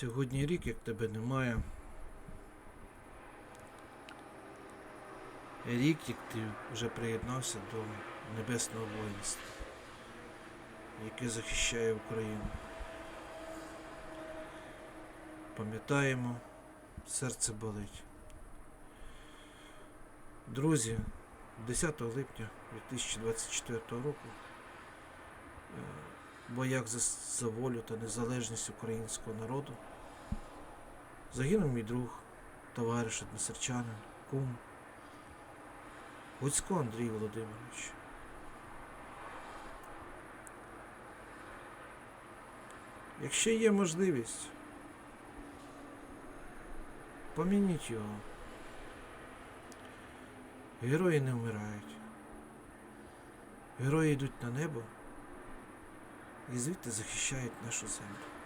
Сьогодні рік, як тебе немає. Рік, як ти вже приєднався до небесного воїнства, яке захищає Україну. Пам'ятаємо, серце болить. Друзі, 10 липня 2024 року е, боях за, за волю та незалежність українського народу загинув мій друг, товариш односельчанин, кум Гуцько Андрій Володимирович. Якщо є можливість, помініть його. Герої не вмирають. Герої йдуть на небо і звідти захищають нашу землю.